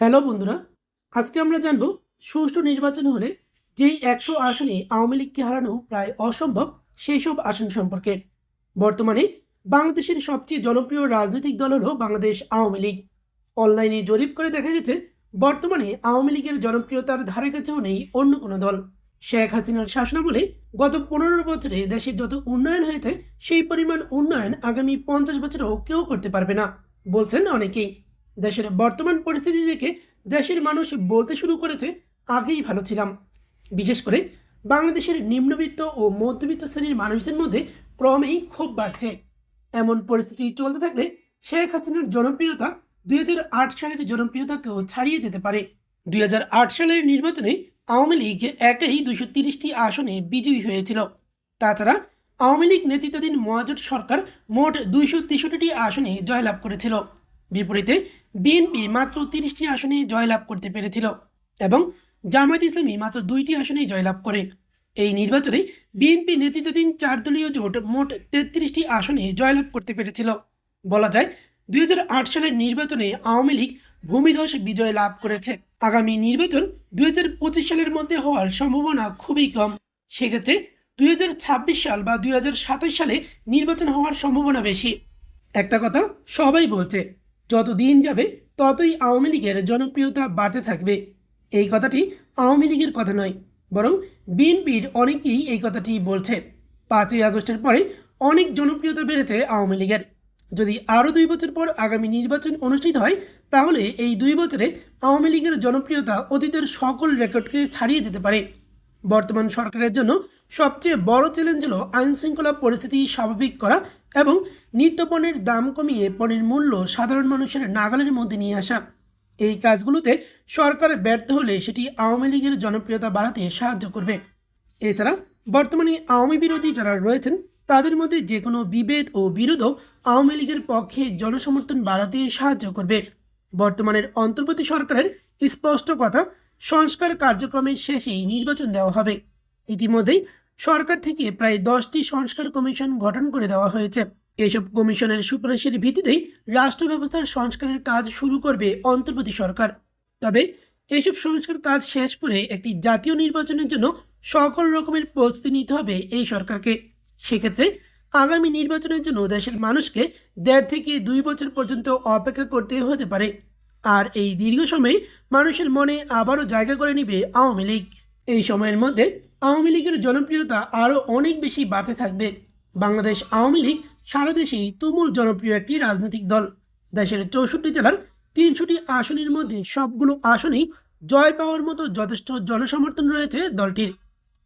Hello বন্ধুরা, আজকে আমরা জানব সুষ্ঠু নির্বাচন হলে যেই একশো আসনে আওয়ামী লীগকে হারানো প্রায় অসম্ভব সেই সব আসন সম্পর্কে। বর্তমানে বাংলাদেশের সবচেয়ে জনপ্রিয় রাজনৈতিক দল হলো বাংলাদেশ আওয়ামী লীগ। অনলাইনে জরিপ করে দেখা গেছে, বর্তমানে আওয়ামী লীগের জনপ্রিয়তার ধারে কাছেও নেই অন্য কোনো দল। শেখ হাসিনার শাসনামলে গত পনেরো বছরে দেশের যত উন্নয়ন হয়েছে, সেই পরিমাণ উন্নয়ন আগামী পঞ্চাশ বছরেও কেউ করতে পারবে না, বলছেন অনেকেই। দেশের বর্তমান পরিস্থিতি দেখে দেশের মানুষ বলতে শুরু করেছে, আগেই ভালো ছিলাম। বিশেষ করে বাংলাদেশের নিম্নবিত্ত ও মধ্যবিত্ত শ্রেণির মানুষদের মধ্যে ক্রমেই ক্ষোভ বাড়ছে। এমন পরিস্থিতি চলতে থাকলে শেখ হাসিনার জনপ্রিয়তা দুই হাজার আট সালের জনপ্রিয়তাকেও ছাড়িয়ে যেতে পারে। দুই হাজার আট সালের নির্বাচনে আওয়ামী লীগ একাই দুইশো তিরিশটি আসনে বিজয়ী হয়েছিল। তাছাড়া আওয়ামী লীগ নেতৃত্বাধীন মহাজোট সরকার মোট দুইশো তেষট্টিটি আসনে জয়লাভ করেছিল। বিপরীতে বিএনপি মাত্র তিরিশটি আসনে জয়লাভ করতে পেরেছিল এবং জামায়াত ইসলামী মাত্র দুইটি আসনে জয়লাভ করে। এই নির্বাচনে বিএনপি নেতৃত্বাধীন চার দলীয় জোট মোট তেত্রিশটি আসনে জয়লাভ করতে পেরেছিল। বলা যায়, দুই হাজার আট সালের নির্বাচনে আওয়ামী লীগ ভূমিধস বিজয় লাভ করেছে। আগামী নির্বাচন দুই হাজার পঁচিশ সালের মধ্যে হওয়ার সম্ভাবনা খুবই কম। সেক্ষেত্রে দুই হাজার ছাব্বিশ সাল বা দুই হাজার সাতাশ সালে নির্বাচন হওয়ার সম্ভাবনা বেশি। একটা কথা সবাই বলছে যত দিন যাবে, ততই আওয়ামী লীগের জনপ্রিয়তা বাড়তে থাকবে। এই কথাটি আওয়ামী লীগের কথা নয়, বরং বিএনপির অনেকেই এই কথাটি বলছে। পাঁচই আগস্টের পরে অনেক জনপ্রিয়তা বেড়েছে আওয়ামী লীগের। যদি আরও দুই বছর পর আগামী নির্বাচন অনুষ্ঠিত হয়, তাহলে এই দুই বছরে আওয়ামী লীগের জনপ্রিয়তা অতীতের সকল রেকর্ডকে ছাড়িয়ে যেতে পারে। বর্তমান সরকারের জন্য সবচেয়ে বড় চ্যালেঞ্জ হল আইনশৃঙ্খলা পরিস্থিতি স্বাভাবিক করা এবং নিত্যপণ্যের দাম কমিয়ে পণ্যের মূল্য সাধারণ মানুষের নাগালের মধ্যে নিয়ে আসা। এই কাজগুলোতে সরকার ব্যর্থ হলে সেটি আওয়ামী লীগের জনপ্রিয়তা বাড়াতে সাহায্য করবে। এছাড়া বর্তমানে আওয়ামী বিরোধী যারা রয়েছেন, তাদের মধ্যে যে কোনো বিভেদ ও বিরোধও আওয়ামী লীগের পক্ষে জনসমর্থন বাড়াতে সাহায্য করবে। বর্তমানের অন্তর্বর্তী সরকারের স্পষ্ট কথা, সংস্কার কার্যক্রমের শেষেই নির্বাচন দেওয়া হবে। ইতিমধ্যেই সরকার থেকে প্রায় দশটি সংস্কার কমিশন গঠন করে দেওয়া হয়েছে। এসব কমিশনের সুপারিশের ভিত্তিতেই রাষ্ট্র ব্যবস্থার সংস্কারের কাজ শুরু করবে অন্তর্বর্তী সরকার। তবে এসব সংস্কার কাজ শেষ করে একটি জাতীয় নির্বাচনের জন্য সকল রকমের প্রস্তুতি নিতে হবে এই সরকারকে। সেক্ষেত্রে আগামী নির্বাচনের জন্য দেশের মানুষকে দেড় থেকে দুই বছর পর্যন্ত অপেক্ষা করতে হতে পারে। আর এই দীর্ঘ সময়ে মানুষের মনে আবারও জায়গা করে নিবে আওয়ামী লীগ। এই সময়ের মধ্যে আওয়ামী লীগের জনপ্রিয়তা আরও অনেক বেশি বাড়তে থাকবে। বাংলাদেশ আওয়ামী লীগ সারা দেশেই তুমুল জনপ্রিয় একটি রাজনৈতিক দল। দেশের চৌষট্টি জেলার তিনশোটি আসনের মধ্যে সবগুলো আসনেই জয় পাওয়ার মতো যথেষ্ট জনসমর্থন রয়েছে দলটির।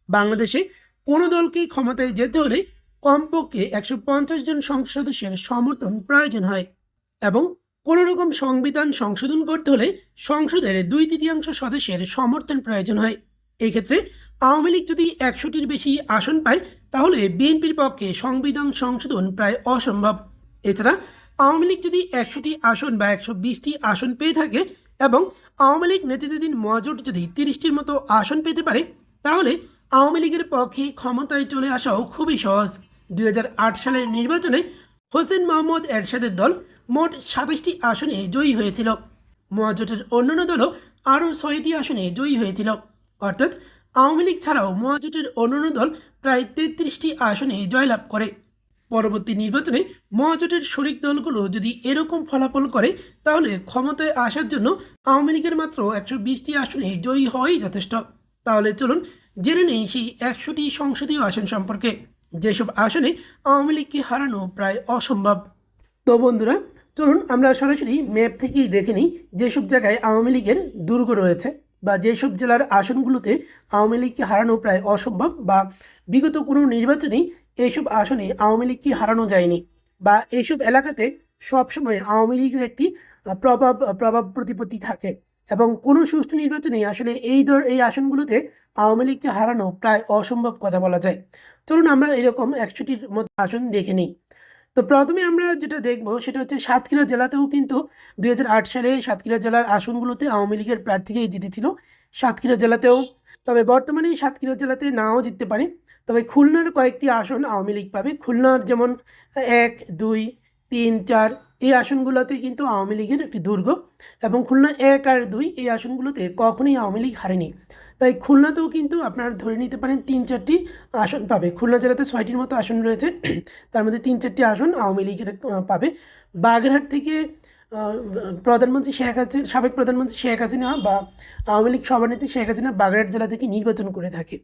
বাংলাদেশে কোনো দলকে ক্ষমতায় যেতে হলে কমপক্ষে একশো পঞ্চাশ জন সংসদ সদস্যের সমর্থন প্রয়োজন হয় এবং কোনো রকম সংবিধান সংশোধন করতে হলে সংসদের দুই তৃতীয়াংশ সদস্যের সমর্থন প্রয়োজন হয়। এই ক্ষেত্রে আওয়ামী লীগ যদি একশোটির বেশি আসন পায়, তাহলে বিএনপির পক্ষে সংবিধান সংশোধন প্রায় অসম্ভব। এছাড়া আওয়ামী লীগ যদি একশোটি আসন বা একশো বিশটি আসন পেয়ে থাকে এবং আওয়ামী লীগ নেতৃত্বাধীন মহাজোট যদি তিরিশটির মতো আসন পেতে পারে, তাহলে আওয়ামী লীগের পক্ষে ক্ষমতায় চলে আসাও খুবই সহজ। দুই হাজার আট সালের নির্বাচনে হোসেন মোহাম্মদ এরশাদের দল মোট সাতাশটি আসনে জয়ী হয়েছিল। মহাজোটের অন্যান্য দলও আরও ছয়টি আসনে জয়ী হয়েছিল। অর্থাৎ আওয়ামী লীগ ছাড়াও মহাজোটের অন্যান্য দল প্রায় তেত্রিশটি আসনে জয়লাভ করে। পরবর্তী নির্বাচনে মহাজোটের শরিক দলগুলো যদি এরকম ফলাফল করে, তাহলে ক্ষমতায় আসার জন্য আওয়ামী লীগের মাত্র একশো বিশটি আসনে জয়ী হওয়াই যথেষ্ট। তাহলে চলুন জেনে নেই সেই একশোটি সংসদীয় আসন সম্পর্কে। যেসব আসনে আওয়ামী লীগকে হারানো প্রায় অসম্ভব। তো বন্ধুরা, চলুন আমরা সরাসরি ম্যাপ থেকেই দেখে নিই যেসব জায়গায় আওয়ামী লীগের দুর্গ রয়েছে। বা যেসব জেলার আসনগুলোতে আওয়ামী লীগকে হারানো প্রায় অসম্ভব বা বিগত কোনো নির্বাচনেই এইসব আসনে আওয়ামী লীগকে হারানো যায়নি বা এইসব এলাকাতে সবসময় আওয়ামী লীগের একটি প্রভাব প্রভাব প্রতিপত্তি থাকে এবং কোনো সুষ্ঠু নির্বাচনে আসলে এই ধর, এই আসনগুলোতে আওয়ামী লীগকে হারানো প্রায় অসম্ভব কথা বলা যায়। চলুন আমরা এরকম একশোটির মতো আসন দেখে নিই। তো প্রথমে আমরা যেটা দেখব সেটা হচ্ছে সাতক্ষীরা জেলাতেও কিন্তু দুই হাজার আট সালে সাতক্ষীরা জেলার আসনগুলোতে আওয়ামী লীগের প্রার্থীকেই জিতেছিল। সাতক্ষীরা জেলাতেও, তবে বর্তমানে সাতক্ষীরা জেলাতে নাও জিততে পারে। তবে খুলনার কয়েকটি আসন আওয়ামী লীগ পাবে। খুলনার যেমন এক, দুই, তিন, চার এই আসনগুলোতে কিন্তু আওয়ামী লীগের একটি দুর্গ এবং খুলনা এক আর দুই এই আসনগুলোতে কখনোই আওয়ামী লীগ হারেনি। তাই খুলনাতেও কিন্তু আপনারা ধরে নিতে পারেন তিন চারটি আসন পাবে। খুলনা জেলাতে ছয়টির মতো আসন রয়েছে। তার মধ্যে তিন চারটি আসন আওয়ামী লীগের পাবে। বাগেরহাট থেকে প্রধানমন্ত্রী শেখ হাসিনা সাবেক প্রধানমন্ত্রী শেখ হাসিনা বা আওয়ামী লীগ সভানেত্রী শেখ হাসিনা বাগেরহাট জেলা থেকে নির্বাচন করে থাকে।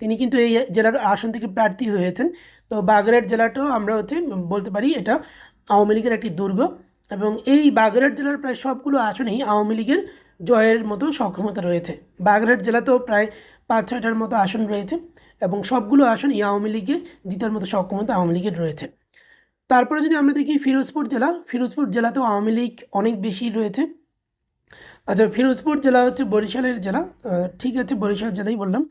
তিনি কিন্তু এই জেলার আসন থেকে প্রার্থী হয়েছেন। তো বাগেরহাট জেলাটাও আমরা হচ্ছে বলতে পারি এটা আওয়ামী লীগের একটি দুর্গ এবং এই বাগেরহাট জেলার প্রায় সবগুলো আসনেই আওয়ামী লীগের জয়ের মতো সক্ষমতা রয়েছে। বাগেরহাট জেলাতেও প্রায় পাঁচ, ছয়টার মতো আসন রয়েছে এবং সবগুলো আসন এই আওয়ামী লীগে জিতার মতো সক্ষমতা আওয়ামী লীগের রয়েছে। তারপরে যদি আমরা দেখি ফিরোজপুর জেলা, ফিরোজপুর জেলাতেও আওয়ামী লীগ অনেক বেশি রয়েছে। আচ্ছা ফিরোজপুর জেলা হচ্ছে বরিশালের জেলা ঠিক আছে, বরিশাল জেলাই বললাম।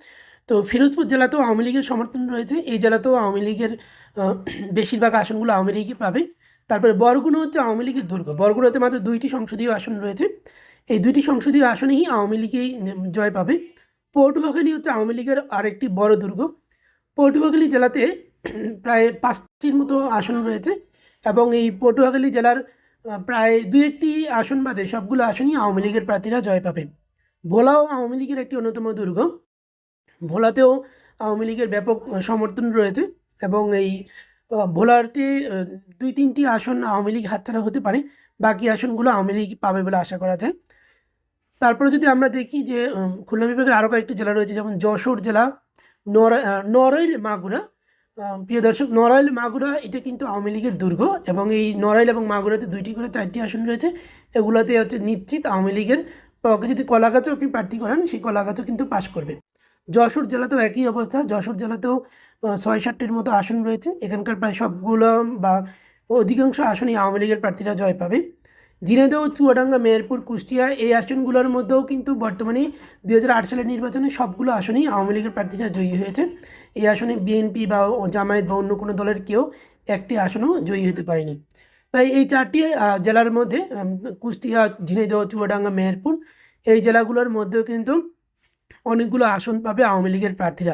তো ফিরোজপুর জেলাতেও আওয়ামী লীগের সমর্থন রয়েছে। এই জেলাতেও আওয়ামী লীগের বেশিরভাগ আসনগুলো আওয়ামী লীগই পাবে। তারপরে বরগুনা হচ্ছে আওয়ামী লীগের দুর্গ। বরগুনাতে মাত্র দুইটি সংসদীয় আসন রয়েছে। এই দুইটি সংসদীয় আসনেই আওয়ামী লীগই জয় পাবে। পটুয়াখালী হচ্ছে আওয়ামী লীগের আরেকটি বড় দুর্গ। পটুয়াখালী জেলাতে প্রায় পাঁচটির মতো আসন রয়েছে এবং এই পটুয়াখালী জেলার প্রায় দুই একটি আসন বাদে সবগুলো আসনই আওয়ামী লীগের প্রার্থীরা জয় পাবে। ভোলাও আওয়ামী লীগের একটি অন্যতম দুর্গ। ভোলাতেও আওয়ামী লীগের ব্যাপক সমর্থন রয়েছে এবং এই ভোলাতে দুই তিনটি আসন আওয়ামী লীগ হাতছাড়া হতে পারে। বাকি আসনগুলো আওয়ামী লীগ পাবে বলে আশা করা যায়। তারপরে যদি আমরা দেখি যে খুলনা বিভাগের আরও কয়েকটি জেলা রয়েছে যেমন যশোর জেলা নরা আহ, মাগুরা। প্রিয় দর্শক নড়াইল মাগুরা এটা কিন্তু আওয়ামী লীগের দুর্গ এবং এই নড়াইল এবং মাগুরাতে দুইটি করে চারটি আসন রয়েছে। এগুলোতে হচ্ছে নিশ্চিত আওয়ামী লীগের পক্ষে যদি কলাগাছও আপনি প্রার্থী করেন সেই কলাগাছও কিন্তু পাশ করবে। যশোর জেলাতেও একই অবস্থা। যশোর জেলাতেও ছয় সাতটির মতো আসন রয়েছে। এখানকার প্রায় সবগুলো বা অধিকাংশ আসনই আওয়ামী লীগের প্রার্থীরা জয় পাবে। ঝিনাইদহ, চুয়াডাঙ্গা, মেহেরপুর, কুষ্টিয়া এই আসনগুলোর মধ্যেও কিন্তু বর্তমানে দুই হাজার আট সালের নির্বাচনে সবগুলো আসনেই আওয়ামী লীগের প্রার্থীরা জয়ী হয়েছে। এই আসনে বিএনপি বা জামায়াত বা অন্য কোনো দলের কেউ একটি আসনও জয়ী হতে পারেনি। তাই এই চারটি জেলার মধ্যে কুষ্টিয়া, ঝিনাইদহ, চুয়াডাঙ্গা, মেহেরপুর এই জেলাগুলোর মধ্যেও কিন্তু অনেকগুলো আসন পাবে আওয়ামী লীগের প্রার্থীরা।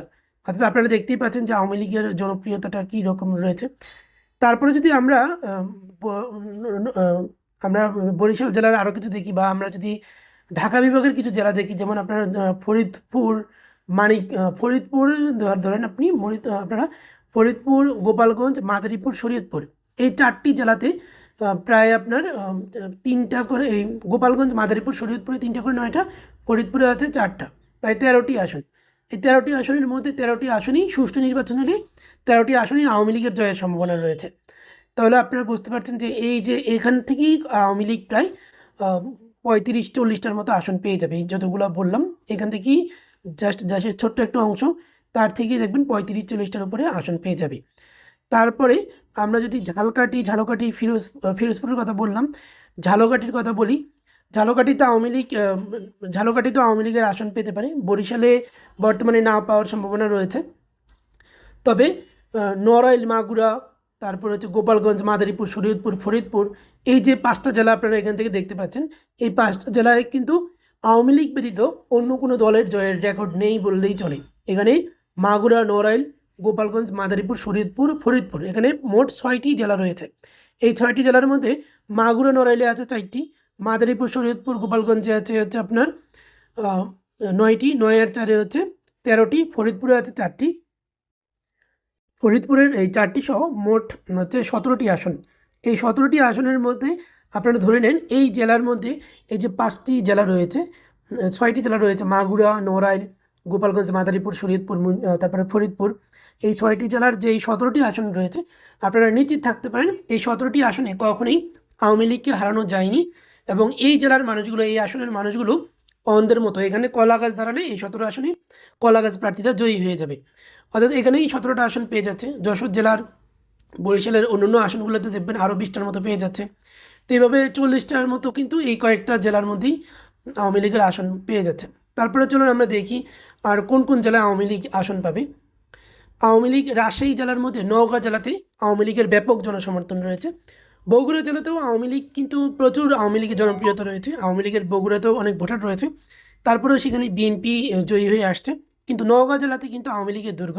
অর্থাৎ আপনারা দেখতেই পাচ্ছেন যে আওয়ামী লীগের জনপ্রিয়তাটা কী রকম রয়েছে। তারপরে যদি আমরা আমরা বরিশাল জেলার আরও কিছু দেখি বা আমরা যদি ঢাকা বিভাগের কিছু জেলা দেখি, যেমন আপনার ফরিদপুর, মানিক ফরিদপুর, ধর- ধরেন আপনি আপনারা ফরিদপুর, গোপালগঞ্জ, মাদারীপুর, শরীয়তপুর। এই চারটি জেলাতে প্রায় আপনার তিনটা করে, এই গোপালগঞ্জ, মাদারীপুর, শরীয়তপুরে তিনটা করে, নয়টা, ফরিদপুরে আছে চারটা। প্রায় তেরোটি আসন। এই তেরোটি আসনের মধ্যে তেরোটি আসনই সুষ্ঠু নির্বাচন হলে তেরোটি আসনই আওয়ামী লীগের জয়ের সম্ভাবনা রয়েছে। তাহলে আপনারা বুঝতে পারছেন যে এই যে এখান থেকেই আওয়ামী লীগ প্রায় পঁয়ত্রিশ, চল্লিশটার মতো আসন পেয়ে যাবে। যতগুলো বললাম, এখান থেকেই জাস্ট জাস্টের ছোট্ট একটা অংশ, তার থেকেই দেখবেন পঁয়ত্রিশ, চল্লিশটার উপরে আসন পেয়ে যাবে। তারপরে আমরা যদি ঝালকাঠি ঝালকাঠি, ফিরোজ, ফিরোজপুরের কথা বললাম, ঝালকাঠির কথা বলি ঝালকাঠিতে আওয়ামী লীগ ঝালকাঠিতে আওয়ামী লীগের আসন পেতে পারে। বরিশালে বর্তমানে না পাওয়ার সম্ভাবনা রয়েছে। তবে নড়াইল, মাগুরা, তারপর হচ্ছে গোপালগঞ্জ, মাদারীপুর, শরীয়তপুর, ফরিদপুর, এই যে পাঁচটা জেলা আপনারা এখান থেকে দেখতে পাচ্ছেন, এই পাঁচটা জেলায় কিন্তু আওয়ামী লীগ ব্যতীত অন্য কোনো দলের জয়ের রেকর্ড নেই বললেই চলে। এখানে মাগুরা, নড়াইল, গোপালগঞ্জ, মাদারীপুর, শরীয়তপুর, ফরিদপুর, এখানে মোট ছয়টি জেলা রয়েছে। এই ছয়টি জেলার মধ্যে মাগুরা, নড়াইলে আছে চারটি মাদারীপুর, শরীয়তপুর, গোপালগঞ্জে আছে হচ্ছে আপনার নয়টি, নয় আর চারে হচ্ছে তেরোটি, ফরিদপুরে আছে চারটি। ফরিদপুরের এই চারটি সহ মোট হচ্ছে সতেরোটি আসন। এই সতেরোটি আসনের মধ্যে আপনারা ধরে নেন, এই জেলার মধ্যে এই যে পাঁচটি জেলা রয়েছে, ছয়টি জেলা রয়েছে, মাগুরা, নড়াইল, গোপালগঞ্জ, মাদারীপুর, শরীয়তপুর তারপরে ফরিদপুর। এই ছয়টি জেলার যে এই সতেরোটি আসন রয়েছে, আপনারা নিশ্চিত থাকতে পারেন, এই সতেরোটি আসনে কখনোই আওয়ামী লীগকে হারানো যায়নি। এবং এই জেলার মানুষগুলো, এই আসনের মানুষগুলো অন্ধের মতো। এখানে কলা গাছ দাঁড়ালে এই সতেরো আসনে কলা গাছ প্রার্থীরা জয়ী হয়ে যাবে। অর্থাৎ এখানেই সতেরোটা আসন পেয়ে যাচ্ছে। যশোর জেলার, বরিশালের অন্যান্য আসনগুলোতে দেখবেন আরও বিশটার মতো পেয়ে যাচ্ছে। তো এইভাবে চল্লিশটার মতো কিন্তু এই কয়েকটা জেলার মধ্যেই আওয়ামী লীগের আসন পেয়ে যাচ্ছে। তারপরে চলুন আমরা দেখি আর কোন কোন জেলায় আওয়ামী লীগ আসন পাবে। আওয়ামী লীগ রাজশাহী জেলার মধ্যে নওগাঁ জেলাতে আওয়ামী লীগের ব্যাপক জনসমর্থন রয়েছে। বগুড়া জেলাতেও আওয়ামী লীগ কিন্তু প্রচুর আওয়ামী লীগের জনপ্রিয়তা রয়েছে। আওয়ামী লীগের বগুড়াতেও অনেক ভোটার রয়েছে। তারপরেও সেখানে বিএনপি জয়ী হয়ে আসছে। কিন্তু নওগাঁ জেলাতে কিন্তু আওয়ামী লীগের দুর্গ।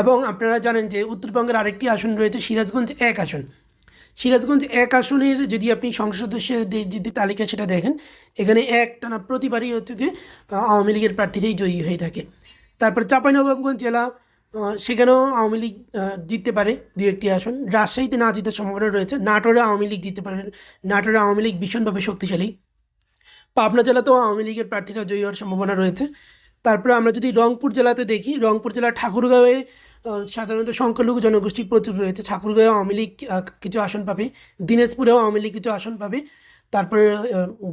এবং আপনারা জানেন যে উত্তরবঙ্গের আরেকটি আসন রয়েছে সিরাজগঞ্জ এক আসন। সিরাজগঞ্জ এক আসনের যদি আপনি সংসদ সদস্যের যদি তালিকা সেটা দেখেন, এখানে এক টানা প্রতিবারই হচ্ছে যে আওয়ামী লীগের প্রার্থীরাই জয়ী হয়ে থাকে। তারপর চাঁপাইনবাবগঞ্জ জেলা সেখানেও আওয়ামী লীগ জিততে পারে দু একটি আসন। রাজশাহীতে না জিতার সম্ভাবনা রয়েছে। নাটোরে আওয়ামী লীগ জিততে পারে। নাটোরে আওয়ামী লীগ ভীষণভাবে শক্তিশালী। পাবনা জেলাতেও আওয়ামী লীগের প্রার্থীরা জয়ী হওয়ার সম্ভাবনা রয়েছে। তারপরে আমরা যদি রংপুর জেলাতে দেখি, রংপুর জেলার ঠাকুরগাঁওয়ে সাধারণত সংখ্যালঘু জনগোষ্ঠী প্রচুর রয়েছে। ঠাকুরগাঁও আওয়ামী লীগ কিছু আসন পাবে। দিনাজপুরেও আওয়ামী লীগ কিছু আসন পাবে। তারপরে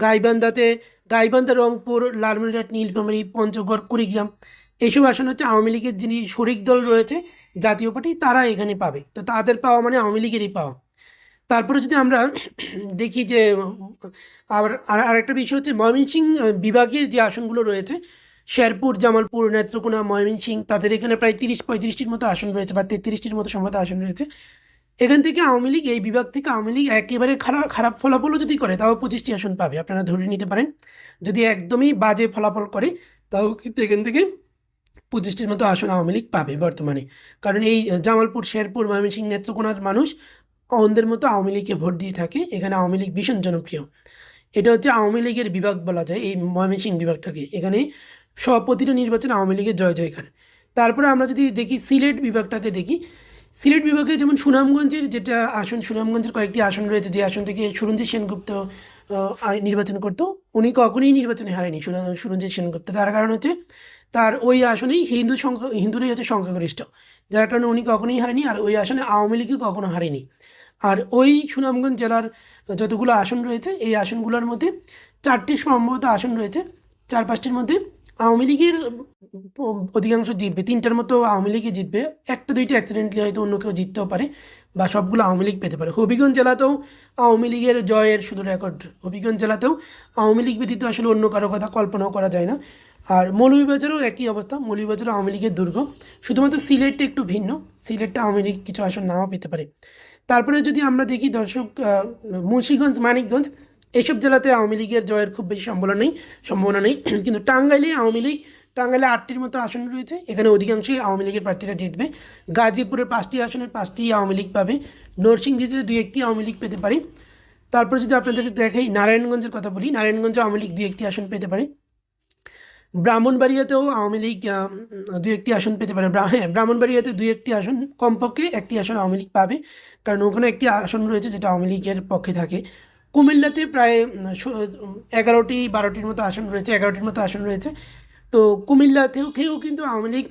গাইবান্ধাতে, গাইবান্ধা, রংপুর, লালমনিরহাট, নীলফামারী, পঞ্চগড়, কুড়িগ্রাম এইসব আসন হচ্ছে আওয়ামী লীগের যিনি শরিক দল রয়েছে, জাতীয় পার্টি তারা এখানে পাবে। তো তাদের পাওয়া মানে আওয়ামী লীগেরই পাওয়া। তারপরে যদি আমরা দেখি যে, আবার আর আরেকটা বিষয় হচ্ছে ময়মনসিংহ বিভাগের যে আসনগুলো রয়েছে, শেরপুর, জামালপুর, নেত্রকোনা ময়মনসিংহ তাদের এখানে প্রায় তিরিশ, পঁয়ত্রিশটির মতো আসন রয়েছে বা তেত্রিশটির মতো সম্ভবত আসন রয়েছে। এখান থেকে আওয়ামী লীগ, এই বিভাগ থেকে আওয়ামী লীগ একেবারে খারাপ খারাপ ফলাফলও যদি করে, তাও পঁচিশটি আসন পাবে। আপনারা ধরে নিতে পারেন। যদি একদমই বাজে ফলাফল করে, তাও কিন্তু এখান থেকে পঁচিশটির মতো আসন আওয়ামী লীগ পাবে বর্তমানে। কারণ এই জামালপুর, শেরপুর, ময়মনসিংহ নেত্রকোনার মানুষ অন্ধের মতো আওয়ামী লীগকে ভোট দিয়ে থাকে। এখানে আওয়ামী লীগ ভীষণ জনপ্রিয়। এটা হচ্ছে আওয়ামী লীগের বিভাগ বলা যায়, এই ময়মনসিংহ বিভাগটাকে। এখানে সব প্রতিটা নির্বাচনে আওয়ামী লীগের জয় জয়কার। তারপরে আমরা যদি দেখি সিলেট বিভাগটাকে দেখি, সিলেট বিভাগে যেমন সুনামগঞ্জের যেটা আসন, সুনামগঞ্জের কয়েকটি আসন রয়েছে, যে আসন থেকে সুরঞ্জিত সেনগুপ্ত নির্বাচন করত। উনি কখনোই নির্বাচনে হারেনি সুরা- সুরঞ্জিত সেনগুপ্ত। তার কারণ হচ্ছে, তার ওই আসনেই হিন্দু সংখ্যা হিন্দুরাই হচ্ছে সংখ্যাগরিষ্ঠ। যার কারণে উনি কখনোই হারেনি, আর ওই আসনে আওয়ামী লীগও কখনো হারেনি। আর ওই সুনামগঞ্জ জেলার যতগুলো আসন রয়েছে, এই আসনগুলোর মধ্যে চারটি সম্ভবত আসন রয়েছে। চার পাঁচটির মধ্যে আওয়ামী লীগের অধিকাংশ জিতবে, তিনটার মতো আওয়ামী লীগই জিতবে। একটা, দুইটা অ্যাক্সিডেন্টলি হয়তো অন্য কেউ জিততেও পারে বা সবগুলো আওয়ামী লীগ পেতে পারে। হবিগঞ্জ জেলাতেও আওয়ামী লীগের জয়ের শুধু রেকর্ড হবিগঞ্জ জেলাতেও আওয়ামী লীগ ব্যতীত আসলে অন্য কারও কথা কল্পনাও করা যায় না। আর মৌলভীবাজারেও একই অবস্থা। মৌলভীবাজারও আওয়ামী লীগের দুর্গ। শুধুমাত্র সিলেটটা একটু ভিন্ন। সিলেটটা আওয়ামী লীগ কিছু আসন নাও পেতে পারে। তারপরে যদি আমরা দেখি দর্শক মুন্সিগঞ্জ, মানিকগঞ্জ এইসব জেলাতে আওয়ামী লীগের জয়ের খুব বেশি সম্ভাবনা নেই সম্ভাবনা নেই। কিন্তু টাঙ্গাইলে আওয়ামী লীগ, টাঙ্গাইলে আটটির মতো আসন রয়েছে। এখানে অধিকাংশই আওয়ামী লীগের প্রার্থীরা জিতবে। গাজীপুরের পাঁচটি আসনের পাঁচটি আওয়ামী লীগ পাবে। নরসিংদীতে দুই একটি আওয়ামী লীগ পেতে পারে। তারপর যদি আপনাদেরকে দেখাই, নারায়ণগঞ্জের কথা বলি, নারায়ণগঞ্জে আওয়ামী লীগ দুই একটি আসন পেতে পারে। ব্রাহ্মণবাড়িয়াতেও আওয়ামী লীগ দুই একটি আসন পেতে পারে। হ্যাঁ ব্রাহ্মণবাড়িয়াতে দুই একটি আসন, কমপক্ষে একটি আসন আওয়ামী লীগ পাবে। কারণ ওখানে একটি আসন রয়েছে যেটা আওয়ামী লীগের পক্ষে থাকে। কুমিল্লাতে প্রায় এগারোটি, বারোটির মতো আসন রয়েছে, এগারোটির মতো আসন রয়েছে। তো কুমিল্লাতেও কেউ কিন্তু আওয়ামী লীগ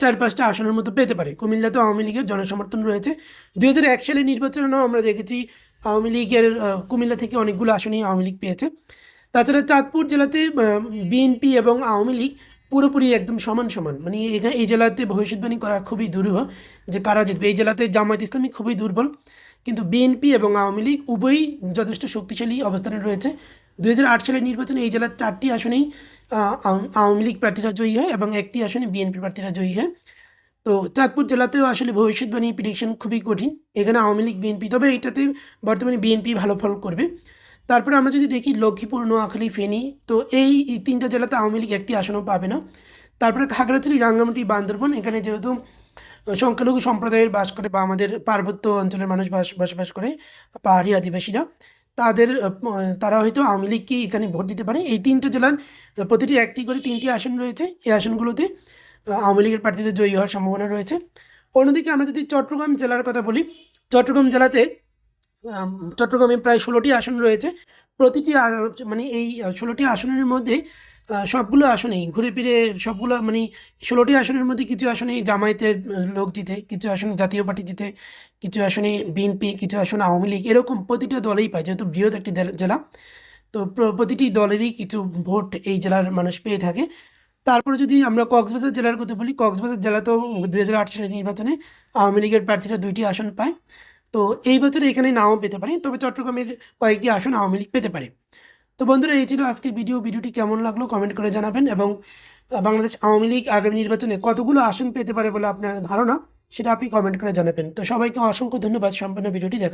চার পাঁচটা আসনের মতো পেতে পারে। কুমিল্লাতেও আওয়ামী লীগের জনসমর্থন রয়েছে। দুই হাজার এক সালের নির্বাচনেও আমরা দেখেছি আওয়ামী লীগের কুমিল্লা থেকে অনেকগুলো আসনই আওয়ামী লীগ পেয়েছে। তাছাড়া চাঁদপুর জেলাতে বিএনপি এবং আওয়ামী লীগ পুরোপুরি একদম সমান সমান। মানে এখানে এই জেলাতে ভবিষ্যৎবাণী করা খুবই দুরূহ, যে কারা জিতবে। এই জেলাতে জামায়াত ইসলামী খুবই দুর্বল। কিন্তু বিএনপি এবং আওয়ামী লীগ উভয়ই যথেষ্ট শক্তিশালী অবস্থানে রয়েছে। দু হাজার আট সালের নির্বাচনে এই জেলার চারটি আসনেই আওয়ামী লীগ প্রার্থীরা জয়ী হয় এবং একটি আসনে বিএনপি প্রার্থীরা জয়ী হয় তো চাঁদপুর জেলাতেও আসলে ভবিষ্যৎবাণী প্রিডিকশন খুবই কঠিন। এখানে আওয়ামী লীগ, বিএনপি, তবে এটাতে বর্তমানে বিএনপি ভালো ফল করবে। তারপরে আমরা যদি দেখি লক্ষ্মীপুর, নোয়াখালী, ফেনী, তো এই এই তিনটা জেলাতে আওয়ামী লীগ একটি আসনও পাবে না। তারপরে খাগড়াছড়ি, রাঙ্গামাটি, বান্দরবন, এখানে যেহেতু সংখ্যালঘু সম্প্রদায়ের বাস করে বা আমাদের পার্বত্য অঞ্চলের মানুষ বাস, বসবাস করে পাহাড়ি আদিবাসীরা, তাদের তারা হয়তো আওয়ামী লীগকে এখানে ভোট দিতে পারে। এই তিনটে জেলার প্রতিটি একটি করে তিনটি আসন রয়েছে। এই আসনগুলোতে আওয়ামী লীগের প্রার্থীদের জয়ী হওয়ার সম্ভাবনা রয়েছে। অন্যদিকে আমরা যদি চট্টগ্রাম জেলার কথা বলি, চট্টগ্রাম জেলাতে চট্টগ্রামে প্রায় ষোলোটি আসন রয়েছে। প্রতিটি মানে এই ষোলোটি আসনের মধ্যে সবগুলো আসনেই, ঘুরে ফিরে সবগুলো মানে ষোলোটি আসনের মধ্যে কিছু আসনে জামায়াতের লোক জিতে, কিছু আসনে জাতীয় পার্টি জিতে, কিছু আসনে বিএনপি, কিছু আসনে আওয়ামী লীগ, এরকম প্রতিটা দলেই পায়, যেহেতু বৃহৎ একটি জেলা- জেলা। তো প্রতিটি দলেরই কিছু ভোট এই জেলার মানুষ পেয়ে থাকে। তারপরে যদি আমরা কক্সবাজার জেলার কথা বলি, কক্সবাজার জেলাতেও দু হাজার আট সালের নির্বাচনে আওয়ামী লীগের প্রার্থীরা দুইটি আসন পায়। তো এই বছরে এখানে নাও পেতে পারে, তবে চট্টগ্রামের কয়েকটি আসন আওয়ামী লীগ পেতে পারে। তো বন্ধুরা, এই ছিল আজকের ভিডিও ভিডিওটি কেমন লাগল কমেন্ট করে জানাবেন এবং বাংলাদেশ আওয়ামী লীগ আগামী নির্বাচনে কতগুলো আসন পেতে পারে বলে আপনার ধারণা, সেটা আপনি কমেন্ট করে জানাবেন। তো সবাইকে অসংখ্য ধন্যবাদ। সম্পূর্ণ ভিডিওটি